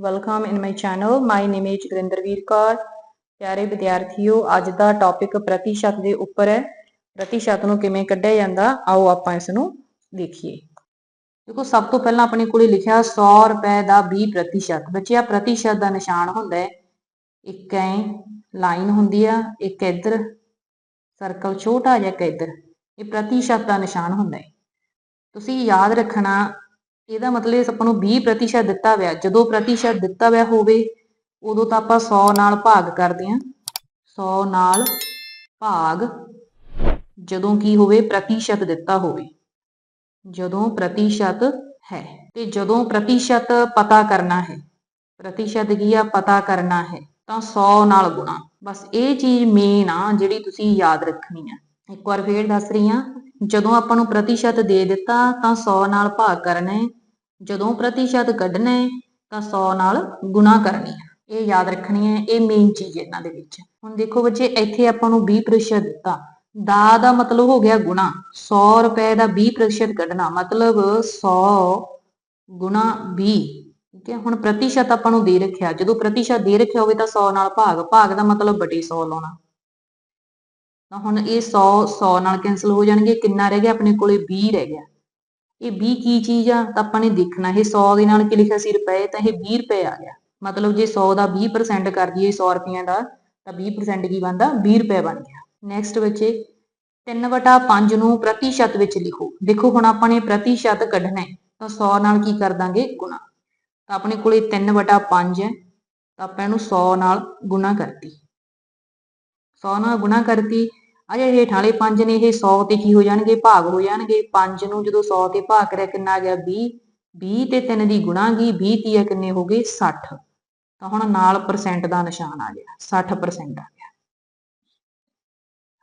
Welcome in my channel my name is Gurinderveer Kaur ਪਿਆਰੇ ਵਿਦਿਆਰਥੀਓ, ਅੱਜ ਦਾ ਟੌਪਿਕ ਪ੍ਰਤੀਸ਼ਤ ਦੇ ਉੱਪਰ ਹੈ। ਪ੍ਰਤੀਸ਼ਤ ਨੂੰ ਕਿਵੇਂ ਕੱਢਿਆ ਜਾਂਦਾ, ਆਓ ਆਪਾਂ ਇਸ ਨੂੰ ਦੇਖੀਏ। ਦੇਖੋ, ਸਭ ਤੋਂ ਪਹਿਲਾਂ ਆਪਣੇ ਕੋਲੇ ਲਿਖਿਆ 100 ਰੁਪਏ ਦਾ 20 ਪ੍ਰਤੀਸ਼ਤ। ਬੱਚਿਆ, ਪ੍ਰਤੀਸ਼ਤ ਦਾ ਨਿਸ਼ਾਨ ਹੁੰਦਾ ਹੈ। ਇੱਕ ਐ ਲਾਈਨ ਹੁੰਦੀ ਆ, ਇੱਕ ਇੱਧਰ ਸਰਕਲ ਛੋਟਾ ਜਿਹਾ ਇੱਕ ਇੱਧਰ। ਇਹ ਪ੍ਰਤੀਸ਼ਤ ਦਾ ਨਿਸ਼ਾਨ ਹੁੰਦਾ ਹੈ। ਤੁਸੀਂ ਯਾਦ ਰੱਖਣਾ ਇਹਦਾ ਮਤਲਬ ਆਪਾਂ ਨੂੰ 20% ਦਿੱਤਾ ਹੋਇਆ। ਜਦੋਂ ਪ੍ਰਤੀਸ਼ਤ ਦਿੱਤਾ ਹੋਇਆ ਹੋਵੇ, ਉਦੋਂ ਤਾਂ ਆਪਾਂ 100 ਨਾਲ ਭਾਗ ਕਰਦੇ ਹਾਂ। 100 ਨਾਲ ਭਾਗ ਜਦੋਂ ਕੀ ਹੋਵੇ, ਪ੍ਰਤੀਸ਼ਤ ਦਿੱਤਾ ਹੋਵੇ। ਜਦੋਂ ਪ੍ਰਤੀਸ਼ਤ ਹੈ। ਤੇ ਜਦੋਂ ਪ੍ਰਤੀਸ਼ਤ ਪਤਾ ਕਰਨਾ ਹੈ, ਪ੍ਰਤੀਸ਼ਤ ਕੀ ਆ? ਪਤਾ ਕਰਨਾ ਹੈ। ਤਾਂ 100 ਨਾਲ ਗੁਣਾ। ਬਸ ਇਹ ਚੀਜ਼ ਮੇਨ ਆ ਜਿਹੜੀ ਤੁਸੀਂ ਯਾਦ ਰੱਖਣੀ ਆ। ਇੱਕ ਵਾਰ ਫੇਰ ਦੱਸ ਰਹੀ ਆ ਜਦੋਂ ਆਪਾਂ ਨੂੰ ਪ੍ਰਤੀਸ਼ਤ ਦੇ ਦਿੱਤਾ ਤਾਂ 100 ਨਾਲ ਭਾਗ ਕਰਨਾ ਹੈ ਜਦੋਂ ਪ੍ਰਤੀਸ਼ਤ ਕੱਢਣਾ ਹੈ ਤਾਂ 100 ਨਾਲ ਗੁਣਾ ਕਰਨੀ ਹੈ ਇਹ ਯਾਦ ਰੱਖਣੀ ਹੈ, ਇਹ ਮੇਨ ਚੀਜ਼ ਹੈ ਇਹਨਾਂ ਦੇ ਵਿੱਚ। ਹੁਣ ਦੇਖੋ ਬੱਚੇ, ਇੱਥੇ ਆਪਾਂ ਨੂੰ 20% ਦਿੱਤਾ। ਦਾ ਦਾ ਮਤਲਬ ਹੋ ਗਿਆ ਗੁਣਾ। 100 ਰੁਪਏ ਦਾ 20% ਕੱਢਣਾ, ਮਤਲਬ 100 ਗੁਣਾ 20 ਠੀਕ ਹੈ, ਹੁਣ ਪ੍ਰਤੀਸ਼ਤ ਆਪਾਂ ਨੂੰ ਦੇ ਰੱਖਿਆ। ਜਦੋਂ ਪ੍ਰਤੀਸ਼ਤ ਦੇ ਰੱਖਿਆ ਹੋਵੇ ਤਾਂ 100 ਨਾਲ ਭਾਗ। ਭਾਗ ਦਾ ਮਤਲਬ ਬਟੇ 100 ਲਾਉਣਾ। ਤਾਂ ਹੁਣ ਇਹ 100 100 ਨਾਲ ਕੈਨਸਲ ਹੋ ਜਾਣਗੇ, ਕਿੰਨਾ ਰਹਿ ਗਿਆ? ਆਪਣੇ ਕੋਲੇ 20 ਰਹਿ ਗਿਆ। ਇਹ 20 ਕੀ ਚੀਜ਼ ਆ? ਤਾਂ ਆਪਾਂ ਨੇ ਦੇਖਣਾ, ਇਹ 100 ਦੇ ਨਾਲ ਕੀ ਲਿਖਿਆ ਸੀ? ਰੁਪਏ, ਤਾਂ ਇਹ 20 ਰੁਪਏ ਆ ਗਿਆ। ਮਤਲਬ ਜੇ 100 ਦਾ 20% ਕਰ ਦਈਏ 100 ਰੁਪਈਆਂ ਦਾ, ਤਾਂ 20% ਕੀ ਬਣਦਾ? 20 ਰੁਪਏ ਬਣ ਗਿਆ। ਨੈਕਸਟ ਬੱਚੇ 3/5 ਨੂੰ ਪ੍ਰਤੀਸ਼ਤ ਵਿੱਚ ਲਿਖੋ। ਦੇਖੋ, ਹੁਣ ਆਪਾਂ ਨੇ ਪ੍ਰਤੀਸ਼ਤ ਕੱਢਣਾ ਹੈ, ਤਾਂ 100 ਨਾਲ ਕੀ ਕਰ ਦਾਂਗੇ? ਗੁਣਾ। ਤਾਂ ਆਪਣੇ ਕੋਲੇ 3/5 ਹੈ, ਤਾਂ ਆਪਾਂ ਇਹਨੂੰ 100 ਨਾਲ ਗੁਣਾ ਕਰਤੀ। 100 ਨਾਲ ਗੁਣਾ ਕਰਤੀ ਆ ਜਿਹੜੇ ਹੇਠਾਂ ਵਾਲੇ 5 ਨੇ ਇਹ 100 ਤੇ ਕੀ ਹੋ ਜਾਣਗੇ? ਭਾਗ ਹੋ ਜਾਣਗੇ। 5 ਨੂੰ ਜਦੋਂ 100 ਤੇ ਭਾਗ ਕਰਿਆ, ਕਿੰਨਾ ਆ ਗਿਆ? 20 20 ਤੇ 3 ਦੀ ਗੁਣਾ ਗਈ 20 ਤੀਆ ਕਿੰਨੇ ਹੋ ਗਏ? 60 ਤਾਂ ਹੁਣ ਨਾਲ ਪਰਸੈਂਟ ਦਾ ਨਿਸ਼ਾਨ ਆ ਗਿਆ। 60% ਆ ਗਿਆ।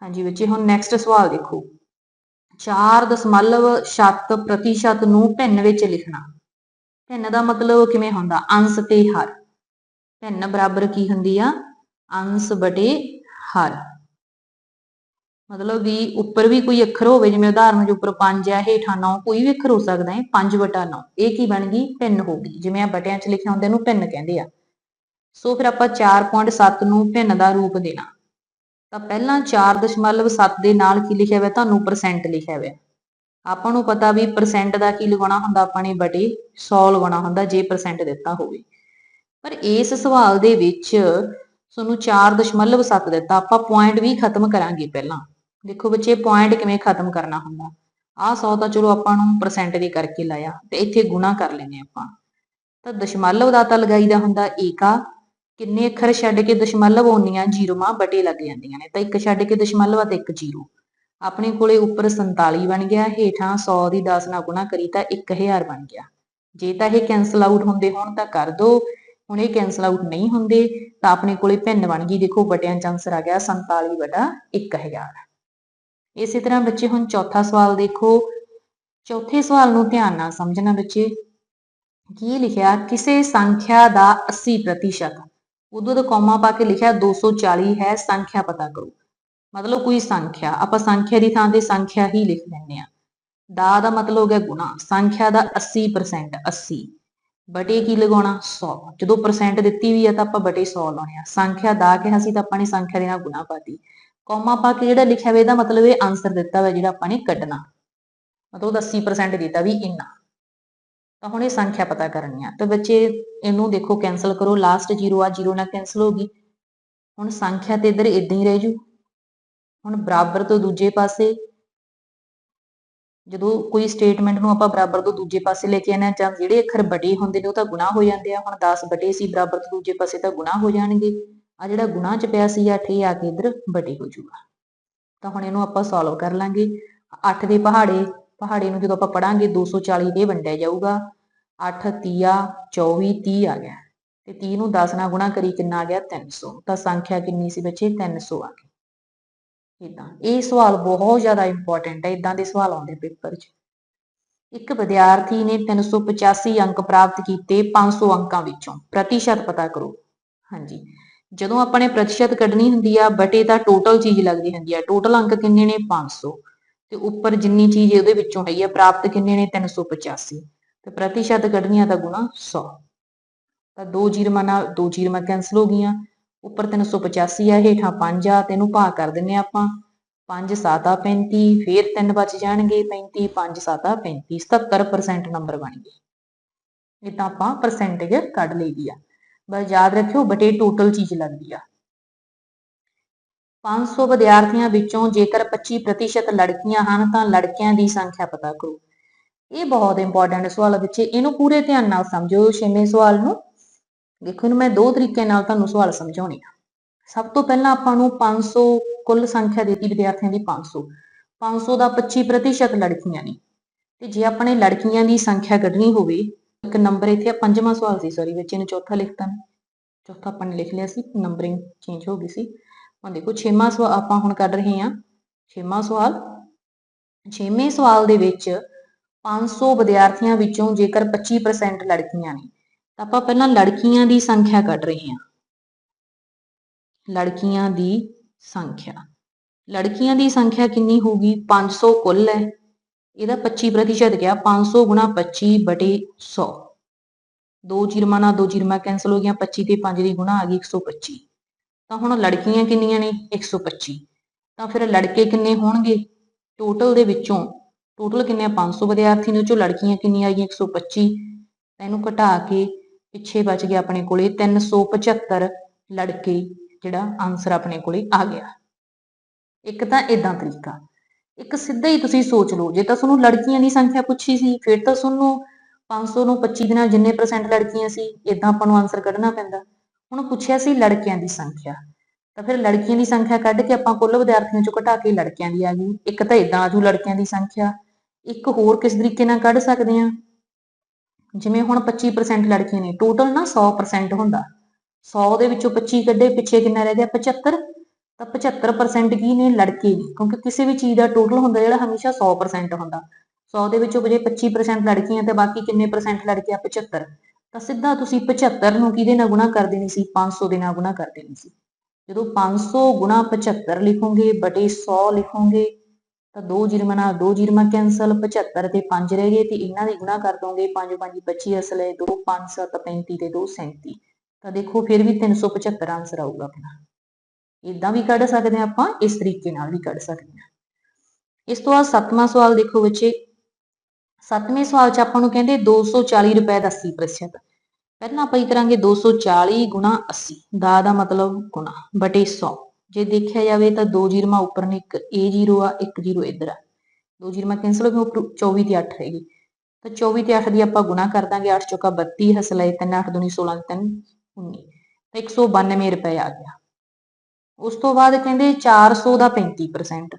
ਹਾਂਜੀ ਬੱਚੇ, ਹੁਣ ਨੈਕਸਟ ਸਵਾਲ ਦੇਖੋ। 4 ਦਸ਼ਮਲਵ ਸ਼ਤ ਪ੍ਰਤੀਸ਼ਤ ਨੂੰ ਭਿੰਨ ਵਿੱਚ ਲਿਖਣਾ। ਭਿੰਨ ਦਾ ਮਤਲਬ ਕਿਵੇਂ ਹੁੰਦਾ? ਅੰਸ਼ ਤੇ ਹਰ। ਭਿੰਨ ਬਰਾਬਰ ਕੀ ਹੁੰਦੀ ਆ? ਅੰਸ਼ ਬਟੇ ਹਰ। ਮਤਲਬ ਵੀ ਉੱਪਰ ਵੀ ਕੋਈ ਅੱਖਰ ਹੋਵੇ, ਜਿਵੇਂ ਉਦਾਹਰਨ ਦੇ ਉੱਪਰ 5 ਹੈ, ਹੇਠਾਂ 9 ਕੋਈ ਵੀ ਅੱਖਰ ਹੋ ਸਕਦਾ ਹੈ 5 ਬਟਾ 9 ਇਹ ਕੀ ਬਣ ਗਈ? ਭਿੰਨ ਹੋ ਗਈ। ਜਿਵੇਂ ਆ ਬਟਿਆਂ 'ਚ ਲਿਖਿਆ ਹੁੰਦਾ, ਇਹਨੂੰ ਭਿੰਨ ਕਹਿੰਦੇ ਆ। ਸੋ ਫਿਰ ਆਪਾਂ 4.7 ਨੂੰ ਭਿੰਨ ਦਾ ਰੂਪ ਦੇਣਾ। ਤਾਂ ਪਹਿਲਾਂ 4.7 ਦੇ ਨਾਲ ਕੀ ਲਿਖਿਆ ਹੋਇਆ? ਤੁਹਾਨੂੰ ਪਰਸੈਂਟ ਲਿਖਿਆ ਹੋਇਆ। ਆਪਾਂ ਨੂੰ ਪਤਾ ਵੀ ਪਰਸੈਂਟ ਦਾ ਕੀ ਲਗਾਉਣਾ ਹੁੰਦਾ? ਆਪਾਂ ਨੇ ਬਟੇ 100 ਲਗਾਉਣਾ ਹੁੰਦਾ, ਜੇ ਪਰਸੈਂਟ ਦਿੱਤਾ ਹੋਵੇ। ਪਰ ਇਸ ਸਵਾਲ ਦੇ ਵਿੱਚ ਤੁਹਾਨੂੰ 4.7 ਦਿੱਤਾ। ਆਪਾਂ ਪੁਆਇੰਟ ਵੀ ਖਤਮ ਕਰਾਂਗੇ ਪਹਿਲਾਂ। ਦੇਖੋ ਬੱਚੇ ਪੁਆਇੰਟ ਕਿਵੇਂ ਖਤਮ ਕਰਨਾ ਹੁੰਦਾ? ਆਹ 100 ਤਾਂ ਚਲੋ ਆਪਾਂ ਨੂੰ ਪਰਸੈਂਟ ਦੇ ਕਰਕੇ ਲਾਇਆ ਤੇ ਇੱਥੇ ਗੁਣਾ ਕਰ ਲੈਨੇ ਆਪਾਂ। ਤਾਂ ਦਸ਼ਮਲਵ ਦਾ ਤਾਂ ਲਗਾਈਦਾ ਹੁੰਦਾ ਏਕਾ। ਕਿੰਨੇ ਅੱਖਰ ਛੱਡ ਕੇ ਦਸ਼ਮਲਵ ਆਉਣੀਆਂ ਜ਼ੀਰੋਆਂ ਬਟੇ ਲੱਗ ਜਾਂਦੀਆਂ ਨੇ। ਤਾਂ ਇੱਕ ਛੱਡ ਕੇ ਦਸ਼ਮਲਵ ਤੇ ਇੱਕ ਜ਼ੀਰੋ। ਆਪਣੇ ਕੋਲੇ ਉੱਪਰ 47 ਬਣ ਗਿਆ, ਹੇਠਾਂ 100 ਦੀ 10 ਨਾਲ ਗੁਣਾ ਕਰੀ ਤਾਂ 1000 ਬਣ ਗਿਆ। ਜੇ ਤਾਂ ਇਹ ਕੈਨਸਲ ਆਊਟ ਹੁੰਦੇ ਹੋਣ ਤਾਂ ਕਰ ਦੋ। ਹੁਣ ਇਹ ਕੈਨਸਲ ਆਊਟ ਨਹੀਂ ਹੁੰਦੇ ਤਾਂ ਆਪਣੇ ਕੋਲੇ ਭਿੰਨ ਬਣ ਗਈ। ਦੇਖੋ ਬਟਿਆਂ ਚ ਆਨਸਰ ਆ ਗਿਆ 47 ਬਟਾ 1000 ਇਸੇ ਤਰ੍ਹਾਂ ਬੱਚੇ ਹੁਣ ਚੌਥਾ ਸਵਾਲ ਦੇਖੋ। ਚੌਥੇ ਸਵਾਲ ਨੂੰ ਧਿਆਨ ਨਾਲ ਸਮਝਣਾ ਬੱਚੇ। ਕੀ ਲਿਖਿਆ? ਕਿਸੇ ਸੰਖਿਆ ਦਾ 80% ਉਦੋਂ ਦਾ ਕੌਮਾ ਪਾ ਕੇ ਲਿਖਿਆ 240 ਹੈ, ਸੰਖਿਆ ਪਤਾ ਕਰੋ। ਮਤਲਬ ਕੋਈ ਸੰਖਿਆ। ਆਪਾਂ ਸੰਖਿਆ ਦੀ ਥਾਂ ਤੇ ਸੰਖਿਆ ਹੀ ਲਿਖ ਲੈਂਦੇ ਆ ਦਾ ਦਾ ਮਤਲਬ ਹੋ ਗਿਆ ਗੁਣਾ। ਸੰਖਿਆ ਦਾ 80% 80 ਬਟੇ ਕੀ ਲਗਾਉਣਾ? 100 ਜਦੋਂ ਪਰਸੈਂਟ ਦਿੱਤੀ ਵੀ ਆ ਤਾਂ ਆਪਾਂ ਬਟੇ 100 ਲਾਉਣੇ ਆ। ਸੰਖਿਆ ਦਾ ਕਿਹਾ ਸੀ ਤਾਂ ਆਪਾਂ ਨੇ ਸੰਖਿਆ ਦੇ ਨਾਲ ਗੁਣਾ ਪਾਤੀ ਕੌਮਾ ਪਾ ਕੇ ਜਿਹੜਾ ਲਿਖਿਆ ਹੋਇਆ ਇਹਦਾ ਮਤਲਬ ਇਹ ਆਨਸਰ ਦਿੱਤਾ ਹੋਇਆ ਜਿਹੜਾ ਆਪਾਂ ਨੇ ਕੱਢਣਾ ਮਤਲਬ ਉਹਦਾ 80% ਦਿੱਤਾ ਵੀ ਇੰਨਾ। ਤਾਂ ਹੁਣ ਇਹ ਸੰਖਿਆ ਪਤਾ ਕਰਨੀ ਆ। ਤਾਂ ਬੱਚੇ ਇਹਨੂੰ ਦੇਖੋ ਕੈਨਸਲ ਕਰੋ। ਲਾਸਟ 0 ਆ 0 ਨਾਲ ਕੈਨਸਲ ਹੋ ਗਈ। ਹੁਣ ਸੰਖਿਆ ਤੇ ਇੱਧਰ ਇਦਾਂ ਹੀ ਰਹਿ ਜੂ। ਹੁਣ ਬਰਾਬਰ ਤੋਂ ਦੂਜੇ ਪਾਸੇ ਜਦੋਂ ਕੋਈ ਸਟੇਟਮੈਂਟ ਨੂੰ ਆਪਾਂ ਬਰਾਬਰ ਤੋਂ ਦੂਜੇ ਪਾਸੇ ਲੈ ਕੇ ਆਣਾ ਜਾਂ ਜਿਹੜੇ ਅੱਖਰ ਵੱਡੇ ਹੁੰਦੇ ਨੇ ਉਹ ਤਾਂ ਗੁਣਾ ਹੋ ਜਾਂਦੇ ਆ। ਹੁਣ 10 ਵੱਡੇ ਸੀ ਬਰਾਬਰ ਤੋਂ ਦੂਜੇ ਪਾਸੇ ਤਾਂ ਗੁਣਾ ਹੋ ਜਾਣਗੇ। ਆ ਜਿਹੜਾ ਗੁਣਾ ਚ ਪਿਆ ਸੀ 8 ਇਹ ਆ ਕੇ ਇਧਰ ਬਟੇ ਹੋ ਜਾਊਗਾ। ਤਾਂ ਹੁਣ ਇਹਨੂੰ ਆਪਾਂ ਸੋਲਵ ਕਰ ਲਾਂਗੇ। 8 ਦੇ ਪਹਾੜੇ ਪਹਾੜੇ ਨੂੰ ਜਦੋਂ ਆਪਾਂ ਪੜਾਂਗੇ 240 ਦੇ ਵੰਡਿਆ ਜਾਊਗਾ। 8 ਤੀਆ 24 30 ਆ ਗਿਆ। ਤੇ 30 ਨੂੰ 10 ਨਾਲ ਗੁਣਾ ਕਰੀ ਕਿੰਨਾ ਆ ਗਿਆ? 300 ਤਾਂ ਸੰਖਿਆ ਕਿੰਨੀ ਸੀ ਬੱਚੇ? 300 ਆ ਗਈ। ਇਦਾਂ ਇਹ ਸਵਾਲ ਬਹੁਤ ਜ਼ਿਆਦਾ ਇੰਪੋਰਟੈਂਟ ਹੈ। ਇਦਾਂ ਦੇ ਸਵਾਲ ਆਉਂਦੇ ਪੇਪਰ 'ਚ। ਇੱਕ ਵਿਦਿਆਰਥੀ ਨੇ 385 ਅੰਕ ਪ੍ਰਾਪਤ ਕੀਤੇ 500 ਅੰਕਾਂ ਵਿੱਚੋਂ। ਪ੍ਰਤੀਸ਼ਤ ਪਤਾ ਕਰੋ। ਹਾਂਜੀ। ਜਦੋਂ ਆਪਾਂ ਨੇ ਪ੍ਰਤੀਸ਼ਤ ਕੱਢਣੀ ਹੁੰਦੀ ਆ ਬਟੇ ਤਾਂ ਟੋਟਲ ਚੀਜ਼ ਲੱਗਦੀ ਹੁੰਦੀ ਆ। ਟੋਟਲ ਅੰਕ ਕਿੰਨੇ ਨੇ? 500 ਤੇ ਉੱਪਰ ਜਿੰਨੀ ਚੀਜ਼ ਉਹਦੇ ਵਿੱਚੋਂ ਹੈਗੀ ਆ, ਪ੍ਰਾਪਤ ਕਿੰਨੇ ਨੇ? 385 ਤੇ ਪ੍ਰਤੀਸ਼ਤ ਕੱਢਣੀ ਆ ਤਾਂ ਗੁਣਾ 100 ਤਾਂ ਦੋ ਜੀਰਮਾਂ ਨਾਲ, ਦੋ ਜੀਰਮਾਂ ਕੈਨਸਲ ਹੋ ਗਈਆਂ। ਉੱਪਰ 385 ਆ, ਹੇਠਾਂ 5 ਆ, ਤੇ ਇਹਨੂੰ ਭਾਗ ਕਰ ਦਿੰਨੇ ਆ ਆਪਾਂ। 5 7 35 ਫੇਰ 3 ਬਚ ਜਾਣਗੇ। 35 5 7 35 77% ਨੰਬਰ ਬਣ ਗਏ। ਇਹ ਤਾਂ ਆਪਾਂ ਪਰਸੈਂਟੇਜ ਕੱਢ ਲਈ ਆ। ਬਸ ਯਾਦ ਰੱਖਿਓ, ਬਟ ਇਹ ਟੋਟਲ ਚੀਜ਼ ਲੱਗਦੀ ਆ। 500 ਵਿਦਿਆਰਥੀਆਂ ਵਿੱਚੋਂ ਜੇਕਰ 25% ਲੜਕੀਆਂ ਹਨ, ਤਾਂ ਲੜਕਿਆਂ ਦੀ ਸੰਖਿਆ ਪਤਾ ਕਰੋ। ਇਹ ਬਹੁਤ ਇੰਪੋਰਟੈਂਟ ਸਵਾਲ ਹੈ ਬੱਚੇ, ਇਹਨੂੰ ਪੂਰੇ ਧਿਆਨ ਨਾਲ ਸਮਝੋ, ਛੇਵੇਂ ਸਵਾਲ ਨੂੰ। ਦੇਖੋ ਇਹਨੂੰ ਮੈਂ ਦੋ ਤਰੀਕੇ ਨਾਲ ਤੁਹਾਨੂੰ ਸਵਾਲ ਸਮਝਾਉਣੇ ਆ। ਸਭ ਤੋਂ ਪਹਿਲਾਂ ਆਪਾਂ ਨੂੰ 500 ਕੁੱਲ ਸੰਖਿਆ ਦਿੱਤੀ ਵਿਦਿਆਰਥੀਆਂ ਦੀ 500 500 ਦਾ 25% ਲੜਕੀਆਂ ਨੇ। ਤੇ ਜੇ ਆਪਾਂ ਨੇ ਲੜਕੀਆਂ ਦੀ ਸੰਖਿਆ ਕੱਢਣੀ ਹੋਵੇ ਇੱਕ ਨੰਬਰ ਇੱਥੇ ਆ, ਪੰਜਵਾਂ ਸਵਾਲ ਸੀ ਸੌਰੀ ਬੱਚੇ ਨੇ ਚੌਥਾ ਲਿਖਤਾ ਚੌਥਾ ਆਪਾਂ ਨੇ ਲਿਖ ਲਿਆ ਸੀ ਨੰਬਰਿੰਗ ਚੇਂਜ ਹੋ ਗਈ ਸੀ। ਹੁਣ ਦੇਖੋ, ਛੇਵਾਂ ਸਵਾਲ ਆਪਾਂ ਹੁਣ ਕੱਢ ਰਹੇ ਹਾਂ। ਛੇਵਾਂ ਸਵਾਲ, ਛੇਵੇਂ ਸਵਾਲ ਦੇ ਵਿੱਚ 500 ਵਿਦਿਆਰਥੀਆਂ ਵਿੱਚੋਂ ਜੇਕਰ 25% ਲੜਕੀਆਂ ਨੇ, ਤਾਂ ਆਪਾਂ ਪਹਿਲਾਂ ਲੜਕੀਆਂ ਦੀ ਸੰਖਿਆ ਕੱਢ ਰਹੇ ਹਾਂ। ਲੜਕੀਆਂ ਦੀ ਸੰਖਿਆ। ਲੜਕੀਆਂ ਦੀ ਸੰਖਿਆ ਕਿੰਨੀ ਹੋਊਗੀ? 500 ਕੁੱਲ ਹੈ। ਇਹਦਾ 25% ਗਿਆ 500 ਗੁਣਾ 25 ਬਟੇ 100 ਦੋ ਜੀਰਮਾਂ ਨਾਲ ਦੋ ਜੀਰਮਾਂ ਕੈਨਸਲ ਹੋ ਗਿਆ 25 ਤੇ 5 ਦੀ ਗੁਣਾ ਆ ਗਈ 125 ਤਾਂ ਹੁਣ ਲੜਕੀਆਂ ਕਿੰਨੀਆਂ ਨੇ? 125 ਤਾਂ ਫਿਰ ਲੜਕੇ ਕਿੰਨੇ ਹੋਣਗੇ? ਟੋਟਲ ਦੇ ਵਿੱਚੋਂ ਟੋਟਲ ਕਿੰਨੇ ਆ? 500 ਵਿਦਿਆਰਥੀ ਨੇ, ਉਹ ਚੋਂ ਲੜਕੀਆਂ ਕਿੰਨੀਆਂ ਆ ਆਈਆਂ 125 ਤਾਂ ਇਹਨੂੰ ਘਟਾ ਕੇ ਪਿੱਛੇ ਬਚ ਗਿਆ ਆਪਣੇ ਕੋਲੇ 375 ਲੜਕੇ, ਜਿਹੜਾ ਆਨਸਰ ਆਪਣੇ ਕੋਲੇ ਆ ਗਿਆ। ਇੱਕ ਤਾਂ ਇਦਾਂ ਤਰੀਕਾ। ਇੱਕ ਸਿੱਧਾ ਹੀ ਤੁਸੀਂ ਸੋਚ ਲਓ, ਜੇ ਤਾਂ ਤੁਹਾਨੂੰ ਲੜਕੀਆਂ ਦੀ ਸੰਖਿਆ ਪੁੱਛੀ ਸੀ, ਫਿਰ ਤਾਂ ਤੁਹਾਨੂੰ 500 ਨੂੰ 25 ਦੇ ਨਾਲ ਜਿੰਨੇ ਪਰਸੈਂਟ ਲੜਕੀਆਂ ਸੀ ਇਦਾਂ ਆਪਾਂ ਨੂੰ ਆਨਸਰ ਕੱਢਣਾ ਪੈਂਦਾ। ਹੁਣ ਪੁੱਛਿਆ ਸੀ ਲੜਕਿਆਂ ਦੀ ਸੰਖਿਆ, ਤਾਂ ਫਿਰ ਲੜਕੀਆਂ ਦੀ ਸੰਖਿਆ ਕੱਢ ਕੇ ਆਪਾਂ ਕੁੱਲ ਵਿਦਿਆਰਥੀਆਂ ਚੋਂ ਘਟਾ ਕੇ ਲੜਕਿਆਂ ਦੀ ਆ ਗਈ। ਇੱਕ ਤਾਂ ਇਦਾਂ ਆਜੂ ਲੜਕਿਆਂ ਦੀ ਸੰਖਿਆ, ਇੱਕ ਹੋਰ ਕਿਸ ਤਰੀਕੇ ਨਾਲ ਕੱਢ ਸਕਦੇ ਆ ਜਿਵੇਂ ਹੁਣ 25% ਲੜਕੀਆਂ ਨੇ ਟੋਟਲ ਨਾ 100% ਹੁੰਦਾ। 100 ਦੇ ਵਿੱਚੋਂ 25 ਕੱਢੇ, ਪਿੱਛੇ ਕਿੰਨਾ ਰਹਿ ਗਿਆ? 75 ਤਾਂ 75% ਕੀ ਨੇ ਲੜਕੇ? ਨੇ ਕਿਉਂਕਿ ਕਿਸੇ ਵੀ ਚੀਜ਼ ਦਾ ਟੋਟਲ ਹੁੰਦਾ ਜਿਹੜਾ ਹਮੇਸ਼ਾ 100% ਹੁੰਦਾ। 100 ਦੇ ਵਿੱਚੋਂ ਜੇ 25% ਲੜਕੀਆਂ ਤੇ ਬਾਕੀ ਕਿੰਨੇ ਪਰਸੈਂਟ ਲੜਕੇ 75 ਤਾਂ ਸਿੱਧਾ ਤੁਸੀਂ 75 ਨੂੰ ਕਿਹਦੇ ਨਾਲ ਗੁਣਾ ਕਰ ਦੇਣੀ ਸੀ? 500 ਦੇ ਨਾਲ ਗੁਣਾ ਕਰ ਦੇਣੀ ਸੀ। ਜਦੋਂ 500 ਗੁਣਾ 75 ਲਿਖੋਗੇ, ਬਟੇ 100 ਲਿਖੋਗੇ, ਤਾਂ ਦੋ ਜਿਰਮਾ ਨਾਲ ਦੋ ਜਿਰਮਾ ਕੈਨਸਲ 75 ਤੇ 5 ਰਹਿ ਗਏ ਤੇ ਇਹਨਾਂ ਦੇ ਗੁਣਾ ਕਰ ਦੋਗੇ 5 5 25 ਅਸਲ ਹੈ 2 5 7 35 ਤੇ 2 37 ਤਾਂ ਦੇਖੋ, ਫਿਰ ਵੀ 375 ਆਨਸਰ ਆਊਗਾ ਆਪਣਾ। ਇਦਾਂ ਵੀ ਕੱਢ ਸਕਦੇ ਆ ਆਪਾਂ, ਇਸ ਤਰੀਕੇ ਨਾਲ ਵੀ ਕੱਢ ਸਕਦੇ ਆ ਇਸ ਤੋਂ ਬਾਅਦ ਸੱਤਵਾਂ ਸਵਾਲ ਦੇਖੋ ਬੱਚੇ। ਸੱਤਵੇਂ ਸਵਾਲ 'ਚ ਆਪਾਂ ਨੂੰ ਕਹਿੰਦੇ 240 ਰੁਪਏ ਦਾ 80% ਪਹਿਲਾਂ ਆਪਾਂ ਹੀ ਕਰਾਂਗੇ? 240 ਗੁਣਾ 80 ਦਾ ਦਾ ਮਤਲਬ ਗੁਣਾ, ਬਟੇ 100 ਜੇ ਦੇਖਿਆ ਜਾਵੇ ਤਾਂ ਦੋ ਜੀਰਮਾ ਉੱਪਰ ਨੇ ਇੱਕ ਇਹ ਜ਼ੀਰੋ ਆ, ਇੱਕ ਜ਼ੀਰੋ ਇੱਧਰ ਆ। ਦੋ ਜੀਰਮਾ ਕੈਨਸਲ ਹੋ ਗਏ, ਉੱਪਰ 24 ਤੇ 8 ਰਹੇਗੀ ਤਾਂ 24 ਤੇ 8 ਦੀ ਆਪਾਂ ਗੁਣਾ ਕਰ ਦਾਂਗੇ 8 ਚੋਕਾ 32 ਹਸਲੇ 3 8 ਦੁਨੀ 16 3 19 ਤਾਂ 192 ਰੁਪਏ ਆ ਗਿਆ। ਉਸ ਤੋਂ ਬਾਅਦ ਕਹਿੰਦੇ 400 ਦਾ 35%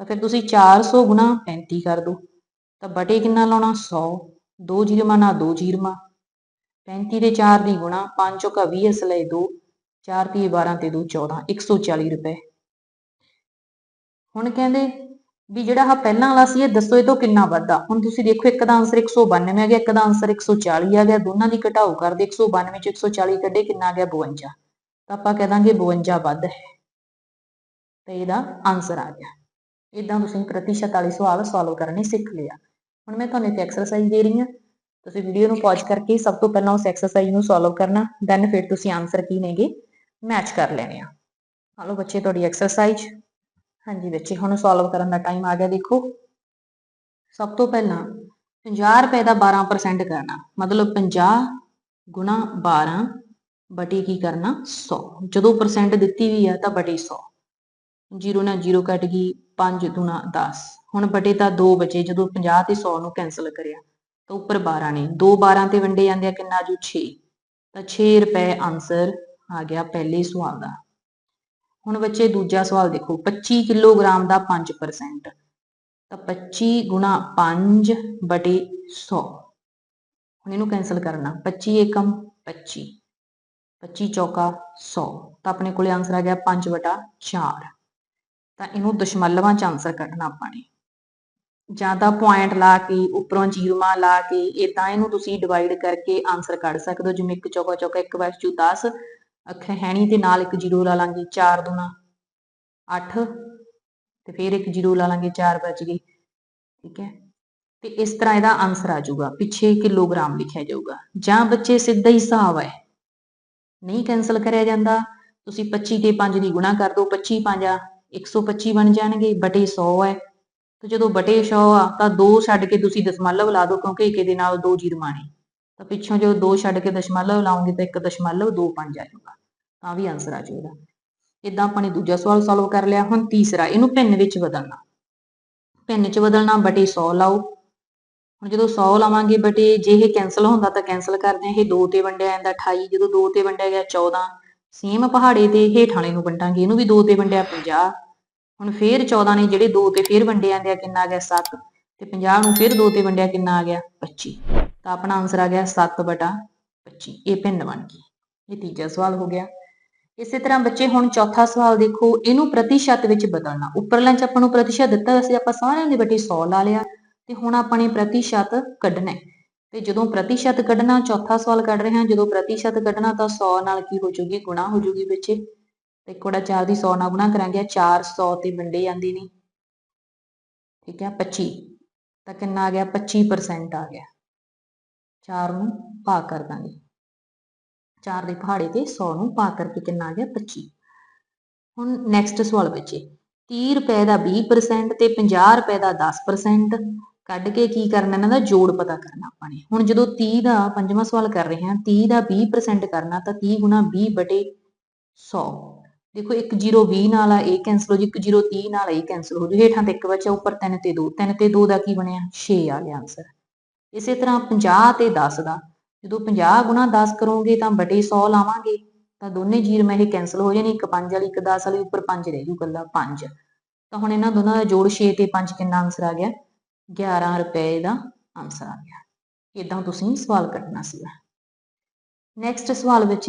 ਤਾਂ ਫਿਰ ਤੁਸੀਂ 400 ਗੁਣਾ 35 ਕਰ ਦਿਓ ਤਾਂ ਬਟੇ ਕਿੰਨਾ ਲਾਉਣਾ? 100 ਦੋ ਜੀਰਮਾ ਨਾਲ ਦੋ ਜੀਰਮਾ। 35 ਦੇ 4 ਦੀ ਗੁਣਾ 5 ਚੋਕਾ 20 ਅਸਲੇ 2 4 ਤੇ 12 ਤੇ 2 14 140 ਰੁਪਏ। ਹੁਣ ਕਹਿੰਦੇ ਵੀ ਜਿਹੜਾ ਆ ਪਹਿਲਾਂ ਵਾਲਾ ਸੀ, ਇਹ ਦੱਸੋ ਇਹ ਤੋਂ ਕਿੰਨਾ ਵੱਧਾ ਹੁਣ ਤੁਸੀਂ ਦੇਖੋ, ਇੱਕ ਦਾ ਆਨਸਰ 192 ਆ ਗਿਆ, ਇੱਕ ਦਾ ਆਨਸਰ 140 ਆ ਗਿਆ। ਦੋਨਾਂ ਦੀ ਘਟਾਓ ਕਰਦੇ 192 ਚ 140 ਕੱਢੇ, ਕਿੰਨਾ ਆ ਗਿਆ? 52 ਤਾਂ ਆਪਾਂ ਕਹਿ ਦਾਂਗੇ 52 ਵੱਧ ਹੈ। ਤੇ ਇਹਦਾ ਆਨਸਰ ਆ ਗਿਆ। ਇਦਾਂ ਤੁਸੀਂ ਪ੍ਰਤੀਸ਼ਤ ਵਾਲੇ ਸਵਾਲ ਸੋਲਵ ਕਰਨੇ ਸਿੱਖ ਲਿਆ। ਹੁਣ ਮੈਂ ਤੁਹਾਨੂੰ ਇੱਕ ਐਕਸਰਸਾਈਜ਼ ਦੇ ਰਹੀ ਹਾਂ। ਤੁਸੀਂ ਵੀਡੀਓ ਨੂੰ ਪੌਜ਼ ਕਰਕੇ ਸਭ ਤੋਂ ਪਹਿਲਾਂ ਉਸ ਐਕਸਰਸਾਈਜ਼ ਨੂੰ ਸੋਲਵ ਕਰਨਾ ਦੈਨ ਫਿਰ ਤੁਸੀਂ ਆਨਸਰ ਕੀ ਨੇਗੇ ਮੈਚ ਕਰ ਲੈਣੇ ਆ। ਲਓ ਬੱਚੇ, ਤੁਹਾਡੀ ਐਕਸਰਸਾਈਜ਼ ਹਾਂਜੀ ਬੱਚੇ, ਹੁਣ ਸੋਲਵ ਕਰਨ ਦਾ ਟਾਈਮ ਆ ਗਿਆ, ਦੇਖੋ। ਸਭ ਤੋਂ ਪਹਿਲਾਂ 50 ਰੁਪਏ ਦਾ 12% ਕਰਨਾ। ਮਤਲਬ 50 ਗੁਣਾ 12 ਬਟੀ ਕੀ ਕਰਨਾ? 100 ਜਦੋਂ ਪਰਸੈਂਟ ਦਿੱਤੀ ਵੀ ਆ ਤਾਂ ਬਟੀ 100 0 ਨਾਲ 0 ਕੱਟ ਗਈ 5 ਦੁਨਾ 10 ਹੁਣ ਬਟੇ ਤਾਂ 2 ਬਚੇ, ਜਦੋਂ 50 ਤੇ 100 ਨੂੰ ਕੈਨਸਲ ਕਰਿਆ, ਤਾਂ ਉੱਪਰ 12 ਨੇ। 2 12 ਤੇ ਵੰਡੇ ਜਾਂਦੇ ਆ, ਕਿੰਨਾ ਜੂ? 6 ਤਾਂ 6 ਰੁਪਏ ਆਨਸਰ ਆ ਗਿਆ ਪਹਿਲੇ ਸਵਾਲ ਦਾ। ਹੁਣ ਬੱਚੇ ਦੂਜਾ ਸਵਾਲ ਦੇਖੋ 25 ਕਿਲੋਗ੍ਰਾਮ ਦਾ 5% ਤਾਂ 25 ਗੁਣਾ 5 ਬਟੇ 100 ਹੁਣ ਇਹਨੂੰ ਕੈਨਸਲ ਕਰਨਾ। 25 ਏਕਮ 25 25 ਚੌਕਾ 100 ਤਾਂ ਆਪਣੇ ਕੋਲੇ ਆਨਸਰ ਆ ਗਿਆ 5 ਬਟਾ 4 ਤਾਂ ਇਹਨੂੰ ਦਸ਼ਮਲਵਾਂ ਚ ਆਨਸਰ ਕੱਢਣਾ ਆਪਾਂ ਨੇ। ਜਾਂ ਤਾਂ ਪੁਆਇੰਟ ਲਾ ਕੇ, ਉੱਪਰੋਂ ਜੀਰੋਆਂ ਲਾ ਕੇ ਇਦਾਂ ਇਹਨੂੰ ਤੁਸੀਂ ਡਿਵਾਈਡ ਕਰਕੇ ਆਨਸਰ ਕੱਢ ਸਕਦੇ ਹੋ। ਜਿਵੇਂ 1 ਚੌਕਾ ਚੌਕਾ 1 ਵੈਸਟੂ 10 ਅੱਖੇ ਹੈਣੀ ਤੇ ਨਾਲ ਇੱਕ ਜ਼ੀਰੋ ਲਾ ਲਾਂਗੇ 4 ਦੁਨਾ 8 ਤੇ ਫਿਰ ਇੱਕ ਜ਼ੀਰੋ ਲਾ ਲਾਂਗੇ 4 ਬਚ ਗਏ। ਠੀਕ ਹੈ? ਤੇ ਇਸ ਤਰ੍ਹਾਂ ਇਹਦਾ ਆਨਸਰ ਆ ਜਾਊਗਾ। ਪਿੱਛੇ ਕਿਲੋਗ੍ਰਾਮ ਲਿਖਿਆ ਜਾਊਗਾ। ਜਾਂ ਬੱਚੇ ਸਿੱਧਾ ਹੀ ਹਿਸਾਬ ਹੈ। ਨਹੀਂ ਕੈਨਸਲ ਕਰਿਆ ਜਾਂਦਾ। ਤੁਸੀਂ 25 ਤੇ 5 ਦੀ ਗੁਣਾ ਕਰ ਦਿਓ 25 5 125 ਬਣ ਜਾਣਗੇ, ਬਟੇ 100 ਹੈ। ਤੇ ਜਦੋਂ ਬਟੇ 100 ਆ, ਤਾਂ 2 ਛੱਡ ਕੇ ਤੁਸੀਂ ਦਸ਼ਮਲਵ ਲਾ ਦਿਓ, ਕਿਉਂਕਿ ਇੱਕ ਦੇ ਨਾਲ ਦੋ ਜ਼ੀਰੋ ਮਾਣੇ। ਤਾਂ ਪਿੱਛੋਂ ਜਦੋਂ 2 ਛੱਡ ਕੇ ਦਸ਼ਮਲਵ ਲਾਉਂਗੇ ਤਾਂ 1 ਦਸ਼ਮਲਵ 25 ਆ ਜਾਊਗਾ ਤਾਂ ਵੀ ਆਨਸਰ ਆ ਜਾਊਗਾ ਇਦਾਂ ਆਪਾਂ ਨੇ ਦੂਜਾ ਸਵਾਲ ਸੋਲਵ ਕਰ ਲਿਆ, ਹੁਣ ਤੀਸਰਾ, ਇਹਨੂੰ ਭਿੰਨ ਵਿੱਚ ਬਦਲਣਾ। ਭਿੰਨ 'ਚ ਬਦਲਣਾ, ਬਟੇ 100 ਲਾਓ। ਹੁਣ ਜਦੋਂ 100 ਲਾਵਾਂਗੇ ਬਟੇ, ਜੇ ਇਹ ਕੈਨਸਲ ਹੁੰਦਾ ਤਾਂ ਕੈਨਸਲ ਕਰਦੇ ਆ ਇਹ 2 ਤੇ ਵੰਡਿਆ ਜਾਂਦਾ 28 ਜਦੋਂ 2 ਤੇ ਵੰਡਿਆ ਗਿਆ 14 ਸੇਮ ਪਹਾੜੇ ਤੇ ਹੇਠਾਂ ਵਾਲੇ ਨੂੰ ਵੰਡਾਂਗੇ, ਇਹਨੂੰ ਵੀ 2 ਤੇ ਵੰਡਿਆ 50 ਹੁਣ ਫੇਰ 14 ਨੇ ਜਿਹੜੇ 2 ਤੇ ਫੇਰ ਵੰਡੇ ਜਾਂਦੇ ਆ, ਕਿੰਨਾ ਆ ਗਿਆ 7 ਤੇ 50 ਨੂੰ ਫੇਰ 2 ਤੇ ਵੰਡਿਆ ਕਿੰਨਾ ਆ ਗਿਆ? 25 ਤਾਂ ਆਪਣਾ ਆਨਸਰ ਆ ਗਿਆ 7 ਬਟਾ 25 ਇਹ ਭਿੰਨ ਬਣ ਗਈ। ਇਹ ਤੀਜਾ ਸਵਾਲ ਹੋ ਗਿਆ। ਇਸੇ ਤਰ੍ਹਾਂ ਬੱਚੇ, ਹੁਣ ਚੌਥਾ ਸਵਾਲ ਦੇਖੋ, ਇਹਨੂੰ ਪ੍ਰਤੀਸ਼ਤ ਵਿੱਚ ਬਦਲਣਾ। ਉੱਪਰਲਾਂ ਚ ਆਪਾਂ ਨੂੰ ਪ੍ਰਤੀਸ਼ਤ ਦਿੱਤਾ ਹੋਇਆ ਸੀ ਆਪਾਂ ਸਾਰਿਆਂ ਦੇ ਬਟੇ 100 ਲਾ ਲਿਆ। ਤੇ ਹੁਣ ਆਪਾਂ ਨੇ ਪ੍ਰਤੀਸ਼ਤ ਕੱਢਣਾ ਹੈ। ਤੇ ਜਦੋਂ ਪ੍ਰਤੀਸ਼ਤ ਕੱਢਣਾ ਚੌਥਾ ਸਵਾਲ ਕੱਢ ਰਹੇ ਹਾਂ, ਜਦੋਂ ਪ੍ਰਤੀਸ਼ਤ ਕੱਢਣਾ ਤਾਂ 100 ਨਾਲ ਕੀ ਹੋ ਜੂਗੀ? ਗੁਣਾ ਹੋ ਜੂਗੀ ਬੱਚੇ। ਤੇ ਕੋੜਾ 4 ਦੀ 100 ਨਾਲ ਗੁਣਾ ਕਰਾਂਗੇ 400 ਤੇ ਵੰਡੇ ਜਾਂਦੀ ਨਹੀਂ ਠੀਕ ਹੈ 25 ਤਾਂ ਕਿੰਨਾ ਆ ਗਿਆ? 25% ਆ ਗਿਆ। 4 ਨੂੰ ਭਾਗ ਕਰ ਦਾਂਗੇ। 4 ਦੇ ਪਹਾੜੇ ਤੇ 100 ਨੂੰ ਭਾਗ ਕਰਕੇ ਕਿੰਨਾ ਆ ਗਿਆ? 25 ਹੁਣ ਨੈਕਸਟ ਸਵਾਲ ਬੱਚੇ। 30 ਰੁਪਏ ਦਾ 20% ਤੇ 50 ਰੁਪਏ ਦਾ 10% ਕੱਢ ਕੇ ਕੀ ਕਰਨਾ, ਇਹਨਾਂ ਦਾ ਜੋੜ ਪਤਾ ਕਰਨਾ ਆਪਾਂ ਨੇ। ਹੁਣ ਜਦੋਂ 30 ਦਾ ਪੰਜਵਾਂ ਸਵਾਲ ਕਰ ਰਹੇ ਹਾਂ 30 ਦਾ 20% ਕਰਨਾ ਤਾਂ 30 ਗੁਣਾ 20 ਬਟੇ 100 ਦੇਖੋ 1 0 20 ਨਾਲ ਆ, ਇਹ ਕੈਨਸਲ ਹੋ ਜੀ 1 0 30 ਨਾਲ ਇਹ ਕੈਨਸਲ ਹੋ ਜੂ ਹੇਠਾਂ ਤੇ 1 ਬਚਿਆ, ਉੱਪਰ 3 ਤੇ 2 3 ਤੇ 2 ਦਾ ਕੀ ਬਣਿਆ? 6 ਆ ਗਿਆ ਆਨਸਰ ਇਸੇ ਤਰ੍ਹਾਂ 50 ਤੇ 10 ਦਾ। ਜਦੋਂ 50 ਗੁਣਾ 10 ਕਰੋਗੇ ਤਾਂ ਬਟੇ 100 ਲਾਵਾਂਗੇ, ਤਾਂ ਦੋਨੇ ਜੀਰ ਮੈਂ ਇਹ ਕੈਨਸਲ ਹੋ ਜਾਣੀ, ਇੱਕ 5 ਵਾਲੀ, ਇੱਕ 10 ਵਾਲੀ, ਉੱਪਰ 5 ਰਹਿ ਜੂ ਕੱਲਾ 5 ਤਾਂ ਹੁਣ ਇਹਨਾਂ ਦੋਨਾਂ ਦਾ ਜੋੜ 6 ਤੇ 5 ਕਿੰਨਾ ਆਨਸਰ ਆ ਗਿਆ? 11 ਰੁਪਏ ਦਾ ਆਨਸਰ ਆ ਗਿਆ। ਇਦਾਂ ਤੁਸੀਂ ਸਵਾਲ ਕੱਢਣਾ ਸੀਗਾ? ਨੈਕਸਟ ਸਵਾਲ ਵਿੱਚ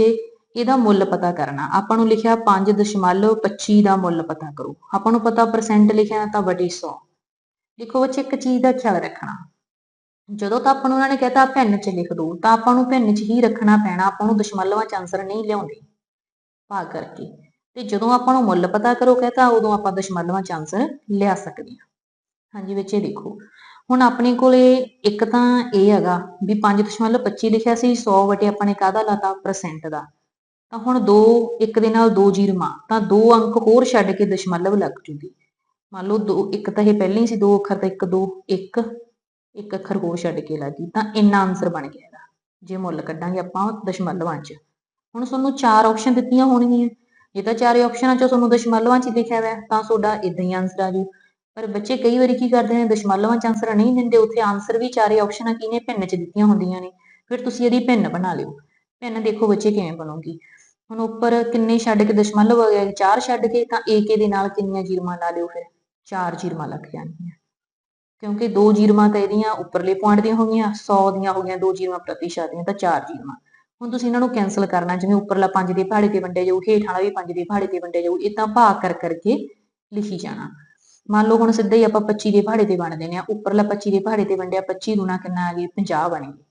ਇਹਦਾ ਮੁੱਲ ਪਤਾ ਕਰਨਾ? ਆਪਾਂ ਨੂੰ ਲਿਖਿਆ 5.25 ਦਾ ਮੁੱਲ ਪਤਾ ਕਰੋ। ਆਪਾਂ ਨੂੰ ਪਤਾ ਪਰਸੈਂਟ ਲਿਖਿਆ ਤਾਂ ਬਟੇ 100 ਦੇਖੋ ਵਿੱਚ ਇੱਕ ਚੀਜ਼ ਦਾ ਖਿਆਲ ਰੱਖਣਾ। ਜਦੋਂ ਤਾਂ ਆਪਾਂ ਨੂੰ ਉਹਨਾਂ ਨੇ ਕਹਿਤਾ ਭਿੰਨ 'ਚ ਲਿਖ ਦੋ, ਤਾਂ ਆਪਾਂ ਨੂੰ ਭਿੰਨ 'ਚ ਹੀ ਰੱਖਣਾ ਪੈਣਾ। ਆਪਾਂ ਨੂੰ ਦਸ਼ਮਲਵਾਂ 'ਚ ਆਨਸਰ ਨਹੀਂ ਲਿਆਉਂਦੇ। ਭਾਗ ਕਰਕੇ। ਤੇ ਜਦੋਂ ਆਪਾਂ ਨੂੰ ਮੁੱਲ ਪਤਾ ਕਰੋ ਕਹਤਾ ਉਦੋਂ ਆਪਾਂ ਦਸ਼ਮਲਵਾਂ 'ਚ ਆਨਸਰ ਲਿਆ ਸਕਦੇ ਹਾਂ। ਹਾਂਜੀ ਬੱਚੇ ਦੇਖੋ। ਹੁਣ ਆਪਣੇ ਕੋਲੇ ਇੱਕ ਤਾਂ ਇਹ ਹੈਗਾ ਵੀ 5.25 ਲਿਖਿਆ ਸੀ 100 ਵਟੇ ਆਪਾਂ ਨੇ ਕਾਹਦਾ ਲਾਤਾ? ਪਰਸੈਂਟ ਦਾ। ਤਾਂ ਹੁਣ 2 ਇੱਕ ਦੇ ਨਾਲ 2 ਜੀਰਮਾ ਤਾਂ ਦੋ ਅੰਕ ਹੋਰ ਛੱਡ ਕੇ ਦਸ਼ਮਲਵ ਲੱਗ ਜੂਗੀ। ਮੰਨ ਲਓ ਦੋ, ਇੱਕ ਤਾਂ ਇਹ ਪਹਿਲਾਂ ਹੀ ਸੀ, ਦੋ ਅੱਖਰ ਤਾਂ 1 2 1 ਇੱਕ ਅੱਖਰ ਹੋਰ ਛੱਡ ਕੇ ਲੱਗੀ ਤਾਂ ਇੰਨਾ ਆਨਸਰ ਬਣ ਗਿਆ ਇਹਦਾ। ਜੇ ਮੁੱਲ ਕੱਢਾਂਗੇ ਆਪਾਂ ਦਸ਼ਮਲਵਾਂ 'ਚ। ਹੁਣ ਤੁਹਾਨੂੰ ਚਾਰ ਆਪਸ਼ਨ ਦਿੱਤੀਆਂ ਹੋਣਗੀਆਂ। ਜੇ ਤਾਂ ਚਾਰੇ ਆਪਸ਼ਨਾਂ 'ਚੋਂ ਤੁਹਾਨੂੰ ਦਸ਼ਮਲਵਾਂ 'ਚ ਲਿਖਿਆ ਹੋਇਆ, ਤਾਂ ਤੁਹਾਡਾ ਇਦਾਂ ਹੀ ਆਨਸਰ ਆ ਜੂ। ਪਰ ਬੱਚੇ ਕਈ ਵਾਰੀ ਕੀ ਕਰਦੇ ਨੇ ਦਸ਼ਮਲਵਾਂ 'ਚ ਆਨਸਰ ਨਹੀਂ ਦਿੰਦੇ, ਉੱਥੇ ਆਨਸਰ ਵੀ ਚਾਰੇ ਆਪਸ਼ਨਾਂ ਕੀ ਨੇ ਭਿੰਨ 'ਚ ਦਿੱਤੀਆਂ ਹੁੰਦੀਆਂ ਨੇ। ਫਿਰ ਤੁਸੀਂ ਇਹਦੀ ਭਿੰਨ ਬਣਾ ਲਿਓ। ਭਿੰਨ ਦੇਖੋ ਬੱਚੇ ਕਿਵੇਂ ਬਣੂਗੀ। ਹੁਣ ਉੱਪਰ ਕਿੰਨੇ ਛੱਡ ਕੇ ਦਸ਼ਮਲਵ ਹੋ ਗਿਆ 4 ਛੱਡ ਕੇ, ਤਾਂ ਏਕੇ ਦੇ ਨਾਲ ਕਿੰਨੀਆਂ ਜੀਰਮਾਂ ਲਾ ਲਿਓ ਫਿਰ? 4 ਜੀਰਮਾਂ ਲੱਗ ਜਾਣਗੀਆਂ। ਕਿਉਂਕਿ ਦੋ ਜੀਰਮਾਂ ਤਾਂ ਇਹਦੀਆਂ ਉੱਪਰਲੇ ਪੁਆਇੰਟ ਦੀਆਂ ਹੋ ਗਈਆਂ 100 ਦੀਆਂ ਹੋ ਗਈਆਂ, ਦੋ ਜੀਰਮਾਂ ਪ੍ਰਤੀਸ਼ਤ ਦੀਆਂ, ਤਾਂ 4 ਜੀਰਮਾਂ। ਹੁਣ ਤੁਸੀਂ ਇਹਨਾਂ ਨੂੰ ਕੈਨਸਲ ਕਰਨਾ, ਜਿਵੇਂ ਉੱਪਰਲਾ 5 ਦੇ ਪਹਾੜੇ ਤੇ ਵੰਡਿਆ ਜਾਊ, ਹੇਠਾਂ ਵਾਲਾ ਵੀ 5 ਦੇ ਪਹਾੜੇ ਤੇ ਵੰਡਿਆ ਜਾਊ ਤਾਂ ਭਾਗ ਕਰ ਕਰਕੇ ਲਿਖੀ ਜਾਣਾ। ਮੰਨ ਲਓ ਹੁਣ ਸਿੱਧਾ ਹੀ ਆਪਾਂ 25 ਦੇ ਪਹਾੜੇ ਤੇ ਵੰਡ ਦੇਣੇ ਆ ਉੱਪਰਲਾ 25 ਦੇ ਪਹਾੜੇ ਤੇ ਵੰਡਿਆ 25 ਗੁਣਾ ਕਿੰਨਾ ਆ ਗਿਆ 50 ਬਣ ਗਏ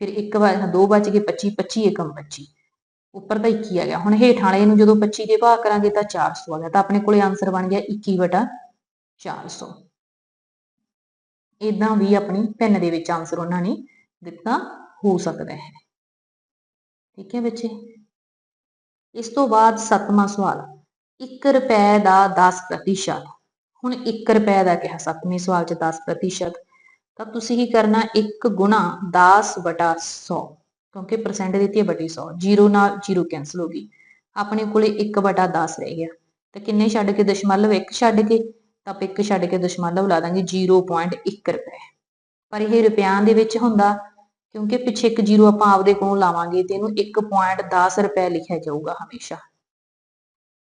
ਫਿਰ ਇੱਕ ਵਾਰ ਦੋ ਬਚ ਗਏ 25 25 ਏਕਮ 25 ਉੱਪਰ ਤਾਂ 21 ਆ ਗਿਆ। ਹੁਣ ਹੇਠਾਂ ਵਾਲੇ ਨੂੰ ਜਦੋਂ 25 ਦੇ ਭਾਗ ਕਰਾਂਗੇ ਤਾਂ 400 ਆ ਗਿਆ। ਤਾਂ ਆਪਣੇ ਕੋਲੇ ਆਨਸਰ ਬਣ ਗਿਆ 21 ਬਟਾ 400 ਇਦਾਂ ਵੀ ਆਪਣੀ ਪੈਨ ਦੇ ਵਿੱਚ ਆਨਸਰ ਉਹਨਾਂ ਨੇ ਦਿੱਤਾ, ਹੋ ਸਕਦਾ ਹੈ। ਠੀਕ ਹੈ ਬੱਚੇ? ਇਸ ਤੋਂ ਬਾਅਦ ਸੱਤਵਾਂ ਸਵਾਲ। 1 ਰੁਪਏ ਦਾ 10% ਹੁਣ 1 ਰੁਪਏ ਦਾ ਕਿਹਾ, ਸੱਤਵੇਂ ਸਵਾਲ 'ਚ 10% ਤਾਂ ਤੁਸੀਂ ਕੀ ਕਰਨਾ? 1 ਗੁਣਾ 10 ਬਟਾ 100 ਕਿਉਂਕਿ ਪਰਸੈਂਟ ਦਿੱਤੀ ਹੈ ਬਟੀ 100 0 ਨਾਲ 0 ਕੈਨਸਲ ਹੋ ਗਈ। ਆਪਣੇ ਕੋਲੇ 1 ਬਟਾ 10 ਰਹਿ ਗਿਆ। ਤੇ ਕਿੰਨੇ ਛੱਡ ਕੇ ਦਸ਼ਮਲਵ 1 ਛੱਡ ਕੇ। ਤਾਂ ਆਪਾਂ 1 ਛੱਡ ਕੇ ਦਸ਼ਮਲਵ ਲਾ ਦਾਂਗੇ 0.1 ਰੁਪਏ। ਪਰ ਇਹ ਰੁਪਿਆਂ ਦੇ ਵਿੱਚ ਹੁੰਦਾ, ਕਿਉਂਕਿ ਪਿੱਛੇ ਇੱਕ 0 ਆਪਾਂ ਆਪਦੇ ਕੋਲੋਂ ਲਾਵਾਂਗੇ ਤੇ ਇਹਨੂੰ 1.10 ਰੁਪਏ ਲਿਖਿਆ ਜਾਊਗਾ ਹਮੇਸ਼ਾ।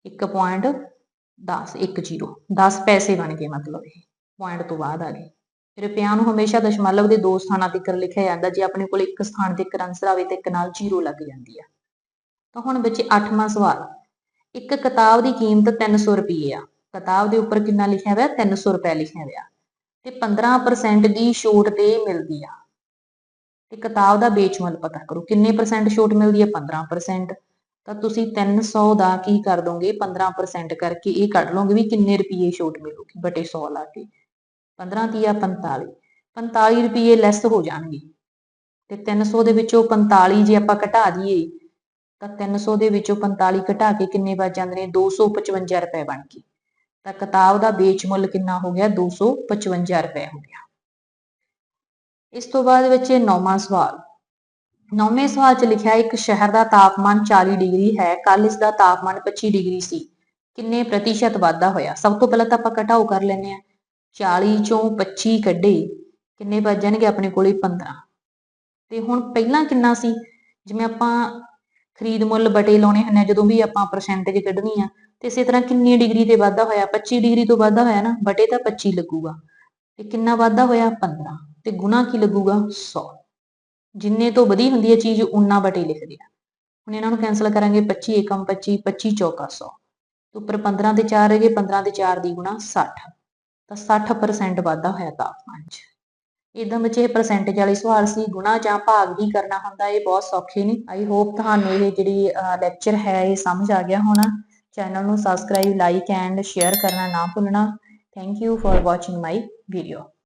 1.10 1 0 10 ਪੈਸੇ ਬਣ ਗਏ ਮਤਲਬ ਇਹ ਪੁਆਇੰਟ ਤੋਂ ਬਾਅਦ ਆ ਗਏ। ਰੁਪਿਆਂ ਨੂੰ ਹਮੇਸ਼ਾ ਦਸ਼ਮਲਵ ਦੇ ਦੋ ਸਥਾਨਾਂ ਤੇ ਲਿਖਿਆ ਜਾਂਦਾ, ਜੇ ਆਪਣੇ ਕੋਲ ਇੱਕ ਸਥਾਨ ਤੇ ਇੱਕ ਆਨਸਰ ਆਵੇ ਤੇ ਇੱਕ ਨਾਲ 0 ਲੱਗ ਜਾਂਦੀ ਆ। ਤਾਂ ਹੁਣ ਬੱਚੇ 8ਵਾਂ ਸਵਾਲ, ਇੱਕ ਕਿਤਾਬ ਦੀ ਕੀਮਤ 300 ਰੁਪਏ ਆ। ਕਿਤਾਬ ਦੇ ਉੱਪਰ ਕਿੰਨਾ ਲਿਖਿਆ ਹੋਇਆ? 300 ਰੁਪਏ ਲਿਖਿਆ ਹੋਇਆ। ਤੇ 15% ਦੀ ਛੋਟ ਤੇ ਮਿਲਦੀ ਆ। ਤੇ ਕਿਤਾਬ ਦਾ ਵੇਚ ਮੁੱਲ ਪਤਾ ਕਰੋ, ਕਿੰਨੇ ਪਰਸੈਂਟ ਛੋਟ ਮਿਲਦੀ ਹੈ 15% ਤਾਂ ਤੁਸੀਂ 300 ਦਾ ਕੀ ਕਰ ਦੋਗੇ? 15% ਕਰਕੇ ਇਹ ਕੱਢ ਲਓਗੇ ਵੀ ਕਿੰਨੇ ਰੁਪਏ ਛੋਟ ਮਿਲੂਗੀ ਬਟੇ 100 ਲਾ ਕੇ। 15 ਤੀਆ 45 45 ਰੁਪਏ ਲੈਸ ਹੋ ਜਾਣਗੇ। ਤੇ 300 ਦੇ ਵਿੱਚੋਂ 45 ਜੇ ਆਪਾਂ ਘਟਾ ਦਈਏ, ਤਾਂ 300 ਦੇ ਵਿੱਚੋਂ 45 ਘਟਾ ਕੇ ਕਿੰਨੇ ਬਚ ਜਾਂਦੇ ਨੇ? 255 ਰੁਪਏ ਬਣ ਗਏ। ਤਾਂ ਕਿਤਾਬ ਦਾ ਵੇਚ ਮੁੱਲ ਕਿੰਨਾ ਹੋ ਗਿਆ? 255 ਰੁਪਏ ਹੋ ਗਿਆ। ਇਸ ਤੋਂ ਬਾਅਦ ਵਿੱਚ ਨੌਵਾਂ ਸਵਾਲ। ਨੌਵੇਂ ਸਵਾਲ 'ਚ ਲਿਖਿਆ ਇੱਕ ਸ਼ਹਿਰ ਦਾ ਤਾਪਮਾਨ 40 ਡਿਗਰੀ ਹੈ ਕੱਲ ਇਸ ਦਾ ਤਾਪਮਾਨ 25 ਡਿਗਰੀ ਸੀ। ਕਿੰਨੇ ਪ੍ਰਤੀਸ਼ਤ ਵਾਧਾ ਹੋਇਆ? ਸਭ ਤੋਂ ਪਹਿਲਾਂ ਤਾਂ ਆਪਾਂ ਘਟਾਓ ਕਰ ਲੈਂਦੇ ਆ 40 ਚੋਂ 25 ਕੱਢੇ, ਕਿੰਨੇ ਬਚ ਜਾਣਗੇ ਆਪਣੇ ਕੋਲੇ? 15 ਤੇ ਹੁਣ ਪਹਿਲਾਂ ਕਿੰਨਾ ਸੀ? ਜਿਵੇਂ ਆਪਾਂ ਖਰੀਦ ਮੁੱਲ ਬਟੇ ਲਾਉਣੇ ਹੁੰਦੇ ਆ ਜਦੋਂ ਵੀ ਆਪਾਂ ਪਰਸੈਂਟੇਜ ਕੱਢਣੀ ਆ, ਤੇ ਇਸੇ ਤਰ੍ਹਾਂ ਕਿੰਨੀ ਡਿਗਰੀ ਤੇ ਵਾਧਾ ਹੋਇਆ? 25 ਡਿਗਰੀ ਤੋਂ ਵਾਧਾ ਹੋਇਆ ਨਾ, ਬਟੇ ਤਾਂ 25 ਲੱਗੂਗਾ। ਤੇ ਕਿੰਨਾ ਵਾਧਾ ਹੋਇਆ? 15 ਤੇ ਗੁਣਾ ਕੀ ਲੱਗੂਗਾ? 100 ਜਿੰਨੇ ਤੋਂ ਵਧੀ ਹੁੰਦੀ ਹੈ ਚੀਜ਼ ਉਨਾ ਬਟੇ ਲਿਖਦੇ ਆ। ਹੁਣ ਇਹਨਾਂ ਨੂੰ ਕੈਨਸਲ ਕਰਾਂਗੇ 25 ਏਕਮ 25 25 ਚੌਕਾ 100 ਤੇ ਉੱਪਰ 15 ਦੇ 4 ਹੈਗੇ 15 ਦੇ 4 ਦੀ ਗੁਣਾ 60 ਤਾਂ 60% ਵਾਧਾ ਹੋਇਆ ਤਾਪਮਾਨ 'ਚ। ਇਦਾਂ ਵਿੱਚ ਇਹ ਪਰਸੈਂਟੇਜ ਵਾਲੇ ਸਵਾਲ ਸੀ, ਗੁਣਾ ਜਾਂ ਭਾਗ ਵੀ ਕਰਨਾ ਹੁੰਦਾ, ਇਹ ਬਹੁਤ ਸੌਖੇ ਨੇ। ਆਈ ਹੋਪ ਤੁਹਾਨੂੰ ਇਹ ਜਿਹੜੀ ਲੈਕਚਰ ਹੈ, ਇਹ ਸਮਝ ਆ ਗਿਆ ਹੋਣਾ। ਚੈਨਲ ਨੂੰ ਸਬਸਕ੍ਰਾਈਬ ਲਾਈਕ ਐਂਡ ਸ਼ੇਅਰ ਕਰਨਾ ਨਾ ਭੁੱਲਣਾ। Thank you for watching my video